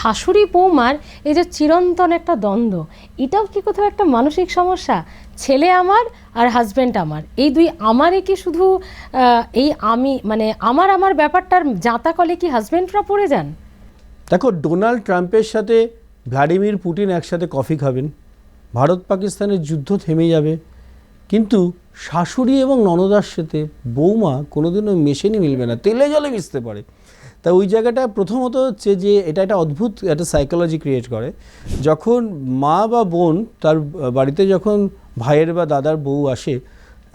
শাশুড়ি বৌমার এই যে চিরন্তন একটা দ্বন্দ্ব, এটাও কি কোথাও একটা মানসিক সমস্যা? ছেলে আমার আর হাজব্যান্ড আমার। এই দুই আমারে কি শুধু এই আমি মানে আমার আমার ব্যাপারটার জাঁতা কলে কি হাজব্যান্ডরা পড়ে যান? দেখো, ডোনাল্ড ট্রাম্পের সাথে ভ্লাডিমির পুটিন একসাথে কফি খাবেন। ভারত পাকিস্তানের যুদ্ধ থেমে যাবে। কিন্তু শাশুড়ি এবং ননদার সাথে বৌমা কোনোদিনও মেশেনি, মিলবে না। তেলে জলে মিশতে পারে। তা ওই জায়গাটা প্রথমত হচ্ছে যে এটা একটা অদ্ভুত একটা সাইকোলজি ক্রিয়েট করে। যখন মা বা বোন তার বাড়িতে যখন ভাইয়ের বা দাদার বউ আসে,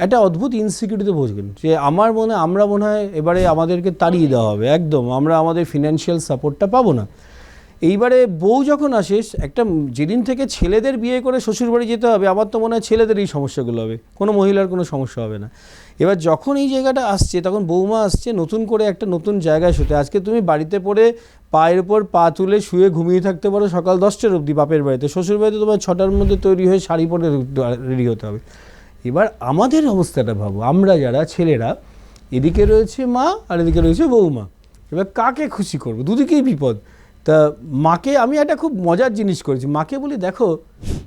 একটা অদ্ভুত ইনসিকিউরিটিতে বুঝবেন যে আমার মনে আমরা মনে হয় এবারে আমাদেরকে তাড়িয়ে দেওয়া হবে। একদম, আমরা আমাদের ফিনান্সিয়াল সাপোর্টটা পাবো না। এইবারে বউ যখন আসে একটা যেদিন থেকে ছেলেদের বিয়ে করে শ্বশুরবাড়ি যেতে হবে, আমার তো মনে হয় ছেলেদের এই সমস্যাগুলো হবে। কোনো মহিলার কোনো সমস্যা হবে না। এবার যখন এই জায়গাটা আসছে, তখন বৌমা আসছে নতুন করে একটা নতুন জায়গায় শুতে। আজকে তুমি বাড়িতে পড়ে পায়ের উপর পা তুলে শুয়ে ঘুমিয়ে থাকতে পারো সকাল দশটার অবধি বাপের বাড়িতে। শ্বশুর বাড়িতে তোমার ছটার মধ্যে তৈরি হয়ে শাড়ি পরে রেডি হতে হবে। এবার আমাদের অবস্থাটা ভাবো, আমরা যারা ছেলেরা, এদিকে রয়েছে মা আর এদিকে রয়েছে বৌমা। এবার কাকে খুশি করব? দুদিকেই বিপদ। তা মাকে আমি একটা খুব মজার জিনিস করেছি। মাকে বলি, দেখো,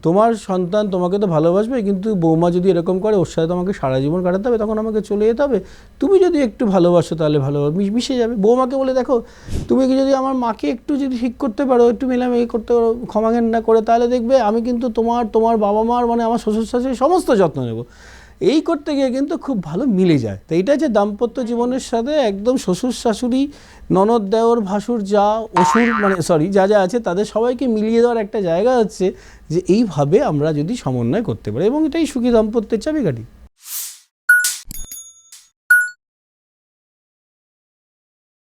তোমার সন্তান তোমাকে তো ভালোবাসবে, কিন্তু বৌমা যদি এরকম করে, ওর সাথে তোমাকে সারা জীবন কাটাতে হবে, তখন আমাকে চলে যেতে হবে। তুমি যদি একটু ভালোবাসো, তাহলে ভালো মিশ- যাবে। বৌমাকে বলে, দেখো, তুমি কি যদি আমার মাকে একটু যদি ঠিক করতে পারো, একটু মেলামেশি করতে পারো, ক্ষমা না করে, তাহলে দেখবে আমি কিন্তু তোমার তোমার বাবা মার মানে আমার শ্বশুর শাশুড়ি সমস্ত যত্ন নেব। এই করতে গিয়ে কিন্তু খুব ভালো মিলে যায়। তো এটা যে দাম্পত্য জীবনের সাথে একদম শ্বশুর শাশুড়ি, ননদ দেওর, ভাসুর, যা, অসুর মানে সরি যা যা আছে তাদের সবাইকে মিলিয়ে দেওয়ার একটা জায়গা হচ্ছে যে এইভাবে আমরা যদি সমন্বয় করতে পারি এবং এটাই সুখী দাম্পত্যের চাবিকাঠি।